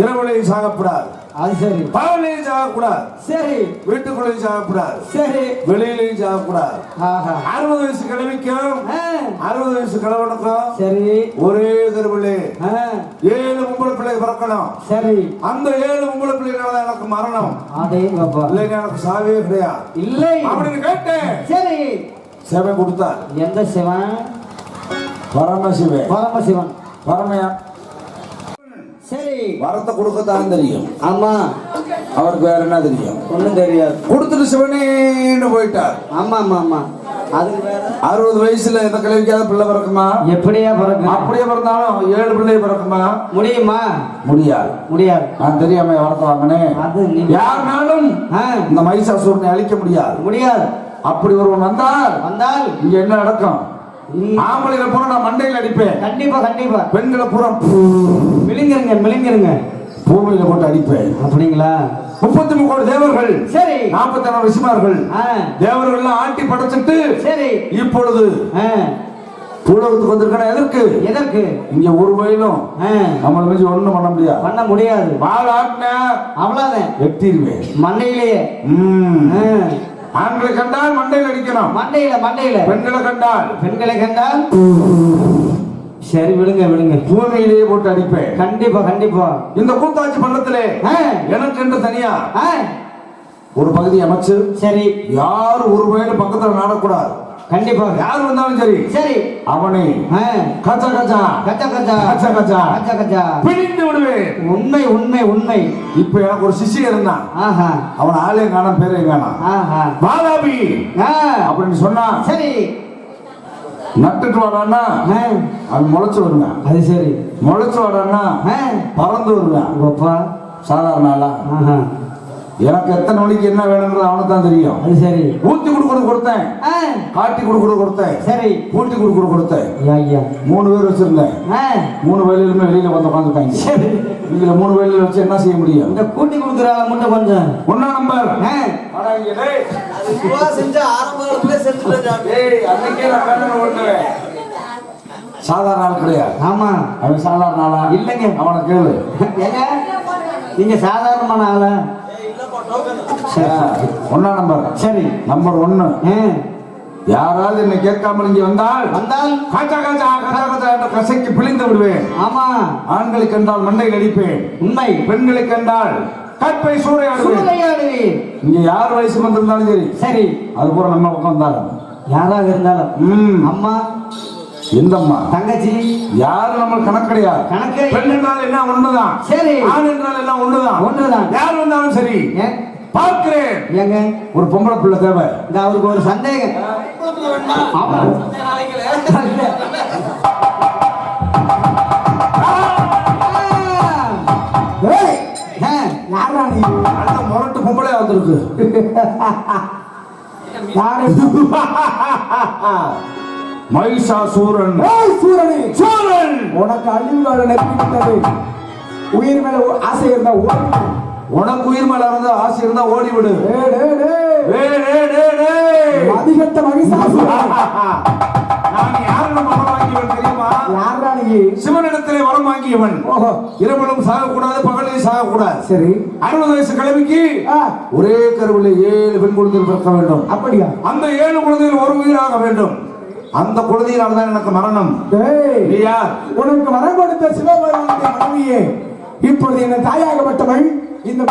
இரவுலையும் சாகப்படாது. அது சரி. பகலையும் சாகக்கூடாது சரி. வீட்டுக்குள்ளேயும் சாகக்கூடாது சரி. வெளியிலையும் சாகக்கூடாது ஆஹா. அறுபது வயசு கிழமைக்கும் அறுபது வயசு கிழவனுக்கும் சரி. ஒரே தெருவிலே ஏழு பொம்பளை பிள்ளை பிறக்கணும். சரி. அந்த ஏழு பொம்பளை பிள்ளைகளால எனக்கு மரணம். இல்லைங்க எனக்கு சாவே கிடையாது. இல்லை. அப்படின்னு கேட்டேன். சரி. சேவை கொடுத்தார். எந்த சிவன்? பரமசிவே பரமசிவன். பரமையா சரி. வரத்தை கொடுக்கத்தான் தெரியும். ஆமா. அவருக்கு வேற என்ன தெரியும்? ஒண்ணும் தெரியாது. கொடுத்துட்டு சிவனேன்னு போயிட்டார். ஆமா ஆமா ஆமா. அறுபது வயசுல எந்த கிழவிக்காத பிள்ளை பிறக்குமா? எப்படியா பிறகு அப்படியே பிறந்தாலும் ஏழு பிள்ளை பிறக்குமா? முடியுமா? முடியாது. முடியாது. நான் தெரியாம வரத்தை வாங்கினேன். யாருனாலும் இந்த மைசாசூரனை அழிக்க முடியாது. முடியாது. அப்படி ஒருவன் வந்தால் வந்தால் இங்க என்ன நடக்கும்? ஆம்பளைல பூரா நான் மண்டையில் அடிப்பேன். கண்டிப்பா கண்டிப்பா. பெண்களை பூரா பூ, விழுங்கிருங்க விழுங்கிருங்க. பூமியில போட்டு அடிப்பேன். அப்படிங்களா? முப்பத்தி முக்கோடி தேவர்கள் சரி. நாற்பத்தி நாலு ரிஷிமார்கள். தேவர்கள் எல்லாம் ஆட்டி படைச்சிட்டு சரி. இப்பொழுது ஆ, பூலோகத்துக்கு வந்திருக்கா எதற்கு? எதற்கு? இங்க ஒரு வயலும் நம்மளை மிஞ்சி ஒண்ணும் பண்ண முடியாது பண்ண முடியாது. வால் ஆட்டின அவ்வளவுதான். வெட்டிடுவேன். மண்டையிலேயே. ம். ஆ, ஆண்களை கண்டால் மண்டையில் அடிக்கணும் மண்டையில மண்டையில. பெண்களை கண்டால். பெண்களை கண்டால்? சரி விடுங்க விடுங்க. பூமியிலேயே போட்டு அடிப்பேன். கண்டிப்பா கண்டிப்பா. இந்த கூத்தாட்சி பள்ளத்திலே ஆ, எனக்கு என்று தனியா? ஆ, ஒரு பகுதி அமைச்சு சரி. யார் ஒரு வயலு பக்கத்துல நாடக்கூடாது? கண்டிப்பா. யார் வந்தாலும் சரி. சரி. அவனை கச்ச கச்சா கச்ச கச்சா கச்ச கச்சா கச்ச கச்சா பிடித்து விடுவேன். உண்மை உண்மை உண்மை. இப்ப எனக்கு ஒரு சிஷ்யன் இருந்தான். ஆஹா. அவன் ஆளே காணும் பேரே காணும் ஆஹா. பாலாபி அப்படின்னு சொன்னான் சரி. நட்டுட்டு வாடான்னா அவன் முளைச்சு வருவேன் அது சரி. முளைச்சு வாடான்னா பறந்து வருவேன் சாதாரண ஆளா. எனக்கு எத்தனை மணிக்கு என்ன வேணுங்கிறது அவனுக்கு தான் தெரியும். அது சரி. ஊத்தி கொடுக்கறது கொடுத்தேன். ஆ, காட்டி கொடுக்கறது கொடுத்தேன். சரி. கூட்டி கொடுக்கறது கொடுத்தேன். மூணு பேர் வச்சிருந்தேன். மூணு வேலையிலுமே வெளியில வந்து உட்காந்துட்டாங்க சரி. இதுல மூணு வேலையில வச்சு என்ன செய்ய முடியும்? இந்த கூட்டி கொடுக்குற ஆளை மட்டும் கொஞ்சம். ஒன்னா நம்பர். சாதாரண ஆள் கிடையாது. ஆமா. அவன் சாதாரண ஆளா? இல்லைங்க. அவனை கேளு. ஏங்க நீங்க சாதாரணமான ஆளா? ஒன்னா நம்பர். சரி நம்பர் ஒன்னு. யாராவது என்னை கேட்காமல் இங்க வந்தால்? வந்தால்? காச்சா காச்சா காச்சா காச்சா என்ற கசைக்கு பிழிந்து விடுவேன். ஆமா. ஆண்களை கண்டால் மண்டையில் அடிப்பேன் உண்மை. பெண்களை கண்டால் கற்பை சூறையாடுவேன். சூறையாடுவி இங்க யார் வயசுக்கு வந்திருந்தாலும் சரி. சரி. அது பூரா நம்ம பக்கம் வந்தாலும் யாராக இருந்தாலும். அம்மா எந்தம்மா? தங்கச்சி. யாரும் நம்ம கணக்கு கிடையாது கணக்கு பெண் என்றால் எல்லாம் ஒண்ணுதான். சரி. ஆண் என்றால் எல்லாம் ஒண்ணுதான். ஒன்றுதான் யார் வந்தாலும் சரி. பார்க்கிறேன். ஏங்க? ஒரு பொம்பளை பிள்ளை தேவை. இந்த அவருக்கு ஒரு சந்தேகம்? ஆமா. முரட்டு பொம்பளை வந்திருக்கு. யாரு? மைசாசூரன். சூரனே. சூரன்! உனக்கு அழிவுகால நெருங்கிவிட்டது உயிர் மேல ஆசை இருந்தா ஓடி உனக்கு உயிர் மேல இருந்தா ஆசை இருந்தா ஓடி விடு. மதிகட்ட மகிஷாசுரனே. நான் யாரிடம் வரம் வாங்கியவன் தெரியுமா? யாரா நீ? சிவனிடத்திலே வரம் வாங்கியவன். இரவிலும் சாகக்கூடாது பகலிலும் சாகக்கூடாது. சரி. அறுபது வயசு கிழமைக்கு ஒரே கருவிலே ஏழு பெண் குழந்தைகள் பிறக்க வேண்டும். அப்படியா? அந்த ஏழு குழந்தைகள் ஒரு உயிராக வேண்டும். அந்த குழந்தையினால் தான் எனக்கு மரணம். உனக்கு வரம் கொடுத்த சிவபெருமானுடைய மனைவியே. இப்பொழுது என்ன தாயாகப்பட்டவள். இந்த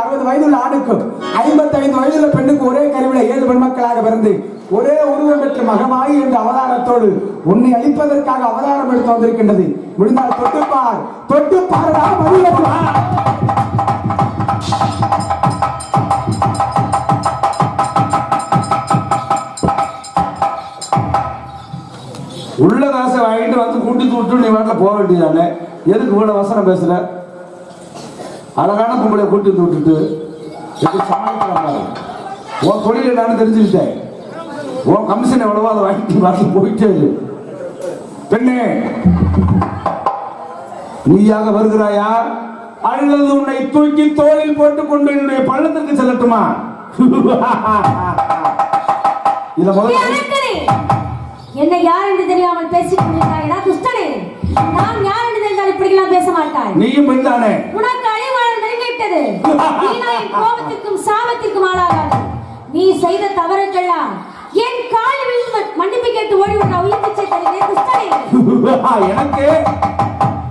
அறுபது வயதுள்ள ஆணுக்கும் ஐம்பத்தி ஐந்து வயதுள்ள பெண்ணுக்கு ஒரே கருவில ஏழு பெண்மக்களாக பிறந்து ஒரே உருவம் பெற்ற மகமாயி என்ற அவதாரத்தோடு உன்னை அழிப்பதற்காக அவதாரம் எடுத்து வந்திருக்கின்றது. முடிந்தால் தொட்டுப்பார். தொட்டுப்பாரடா மதியப்பா. உள்ள காசை வாங்கிட்டு வந்து கூட்டி விட்டு நீ வாட்டில் போக வேண்டியதானே? எதுக்கு இவ்வளோ வசனம் பேசுகிற அழகான பொம்பளை கூட்டி விட்டுட்டு சமாளிக்கிறாங்க உன் தொழில் என்னன்னு தெரிஞ்சுக்கிட்டேன். உன் கமிஷன் எவ்வளவோ அதை வாங்கிட்டு வாங்கி போயிட்டே இரு. பெண்ணே நீயாக வருகிறாயா? அல்லது உன்னை தூக்கி தோளில் போட்டுக் கொண்டு என்னுடைய பள்ளத்திற்கு செல்லட்டுமா? இதை முதல்ல என்னை யார் என்று தெரியாமல் பேசிக் கொண்டிருக்கிறாயடா துஷ்டனே? நான் யார் என்று தெரிந்தால் இப்படியெல்லாம் பேச மாட்டாய். நீயும் பெண் தானே உனக்கு அழிவாளம் நெருங்கிவிட்டது. வீணாயின் கோபத்திற்கும் சாபத்திற்கும் ஆளாகாது. நீ செய்த தவறுக்கெல்லாம் என் கால் விழுந்து மன்னிப்பு கேட்டு ஓடி விட்ட உயிர் பிச்சை தருகிறேன் துஷ்டனே. எனக்கு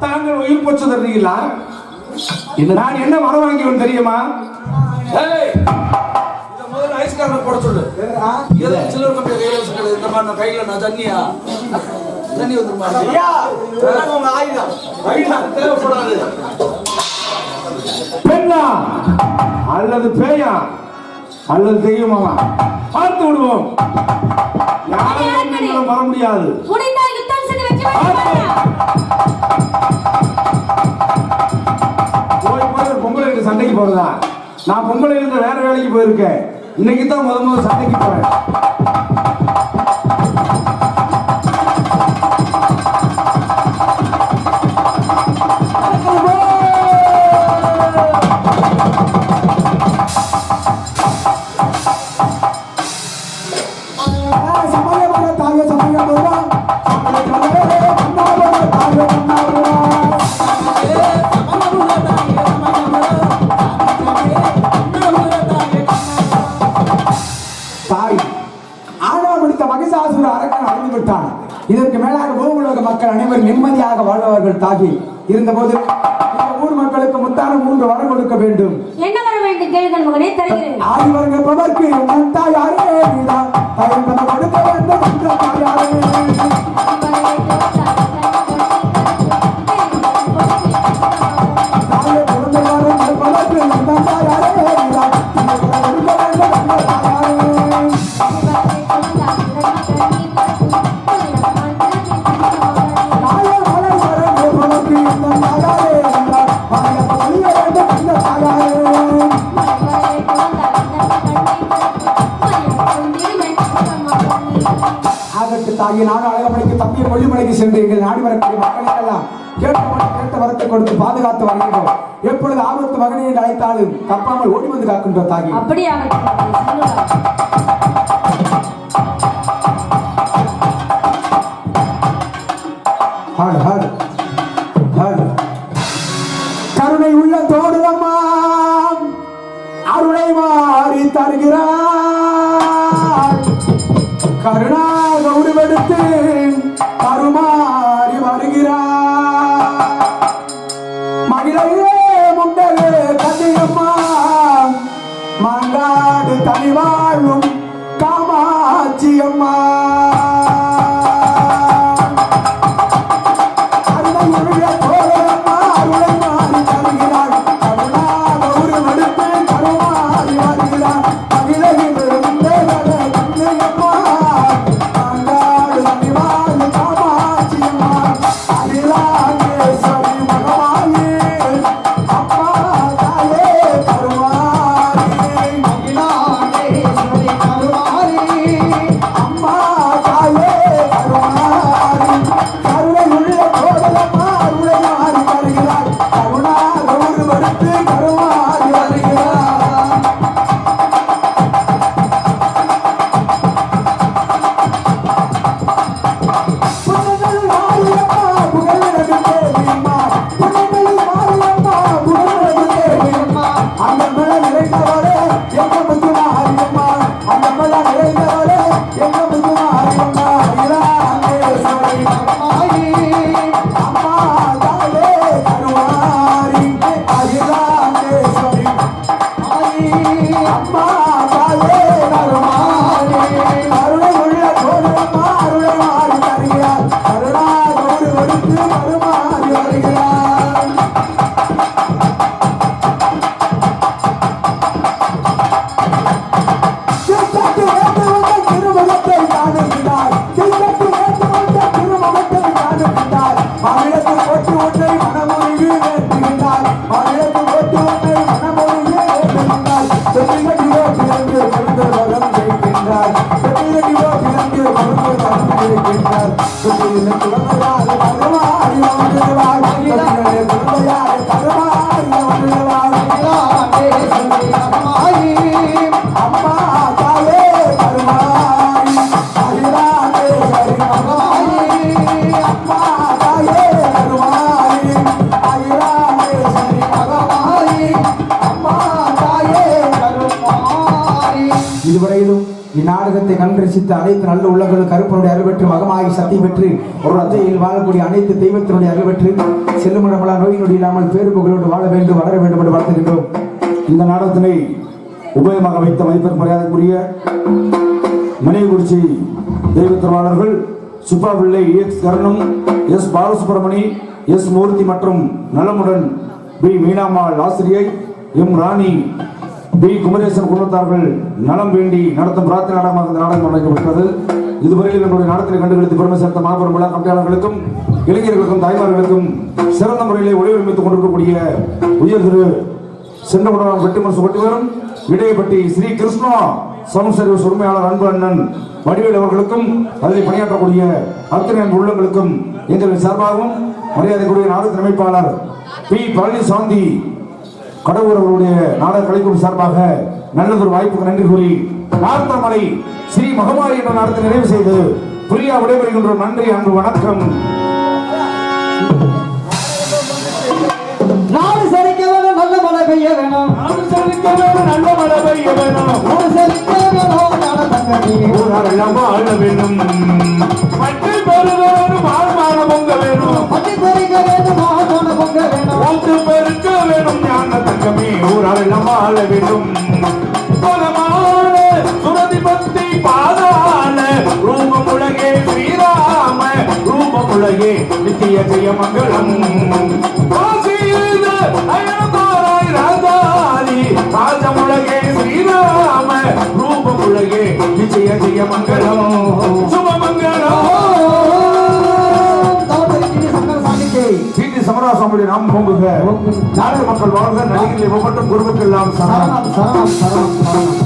தாங்கள் உயிர் போச்சு தருறீங்களா நான் என்ன வரம் வாங்கியவன் தெரியுமா? ஏய், ஐஸ்காரனை போட சொல்லு. எது சில்லறை கம்பி கையில வச்சுக்கிறது இந்த மாதிரி நான் கையில நான் தண்ணியா? தண்ணி வந்துருமா? ஐயா இதெல்லாம் உங்க ஆயுதம். ஆயுதம் தேவைப்படாது. பெண்ணா அல்லது பேயா அல்லது தெய்வமாவா? பார்த்து விடுவோம். யாரும் வர முடியாது. முடிந்தால் யுத்தம் செய்து வெற்றி போய் போய் கிட்ட சண்டைக்கு போறதா? நான் பொம்பளை இருந்த வேற வேலைக்கு போயிருக்கேன். இன்னைக்கு தான் முத முதல்ல சண்டைக்கு போறேன். இதற்கு மேலாக பூவுலக மக்கள் அனைவரும் நிம்மதியாக வாழ்பவர்கள் தாகி இருந்தபோது இந்த ஊர் மக்களுக்கு முத்தான மூன்று வரம் கொடுக்க வேண்டும். என்ன வர வேண்டும் கேளுங்கள் மகனே தருகிறேன். ஆதிவர்ங்க பிரபர்க்கு உன் தாயாரே நீதான் தயங்கம் கொடுக்க வேண்டும் என்ற தாயாரே. தாயே பிறந்த வாரம் பிரபர்க்கு உன் தாயாரே நீதான் தயங்கம் கொடுக்க வேண்டும் என்ற கொல்லிமலைக்கு சென்று எங்கள் நாடி வரக்கூடிய மக்களுக்கெல்லாம் கேட்ட கேட்ட வரத்தை கொடுத்து பாதுகாத்து வருகின்றோம் எப்பொழுது ஆபத்து மகனை என்று அழைத்தாலும் தப்பாமல் ஓடி வந்து காக்கின்றோம் ஹாடு ஹாடு ஹாடு கருணை உள்ள தோடுதம்மா அருளை மாறி தருகிறார். கருணாக உருவெடுத்து ধর্মা நாடகத்தை கண்டரிசித்த அனைத்து நல்ல உள்ளங்களும் கருப்பனுடைய அருள் பெற்று மகமாகி சக்தி பெற்று ஒரு ரஜையில் வாழக்கூடிய அனைத்து தெய்வத்தினுடைய அருள் பெற்று செல்லுமிடமெல்லாம் நோய் நொடி இல்லாமல் பேருப்புகளோடு வாழ வேண்டும் வளர வேண்டும் என்று வாழ்த்துகின்றோம் இந்த நாடகத்தினை உபயமாக வைத்த மதிப்பெண் மரியாதைக்குரிய Maniyakurichi Deiva Subba Pillai S. Karunam S. Balasubramani S. Murthy மற்றும் நலமுடன் பி மீனாம்மாள் ஆசிரியை எம். ராணி பி. குமரேசன் குடும்பத்தார்கள் நலம் வேண்டி நடத்தும் பிரார்த்தனை நாடகமாக இந்த நாடகம் நடைபெற்றது இதுவரையில் எங்களுடைய நாடகத்தில் கண்டுகளித்து பெருமை சேர்த்த மாபெரும் விழா கம்பியாளர்களுக்கும் இளைஞர்களுக்கும் தாய்மார்களுக்கும் சிறந்த முறையிலே ஒளிவரமைத்துக் கொண்டிருக்கக்கூடிய உயர் திரு சென்றவுடன் வெட்டுமன் சுவட்டுவரும் இடையப்பட்டி ஸ்ரீ கிருஷ்ணா சமசர்வீஸ் உரிமையாளர் அன்பு அண்ணன் வடிவேல் அவர்களுக்கும் அதில் பணியாற்றக்கூடிய அத்தனை அன்பு உள்ளங்களுக்கும் எங்களின் சார்பாகவும் மரியாதைக்குரிய நாடக அமைப்பாளர் பி. பழனிசாந்தி கடவுள் அவர்களுடைய நாடக கலைக்குழு சார்பாக நல்லதொரு வாய்ப்புக்கு நன்றி கூறி நார்த்தமலை ஸ்ரீ மகமாரி என்ற நாடகத்தை நிறைவு செய்து புரியா விடைபெறுகின்றோம் நன்றி அன்பு வணக்கம். நாடு செழிக்க வேணும். நல்ல மழை பெய்ய வேணும். நாடு செழிக்க வேணும், நல்ல மழை பெய்ய வேணும். நாடு மட்டை பெற வேணும் வாழ வேணும் பலமான சுரதி பக்தி பாதாள ரூபம் உலகே ஸ்ரீராம ரூபம் உலகே நித்திய ஜெய மங்களம் அயனதாராய் ராஜாதி ராஜமுலகே ஸ்ரீராம ரூபம் உலகே நித்திய ஜெய மங்களம் சமராசாமியுடைய நாம் பொங்குக நாடக மக்கள் வாழ்க நடிகர்களை ஒவ்வொன்றும் குருவுக்கெல்லாம் சரணம் சரணம் சரணம் சரணம்.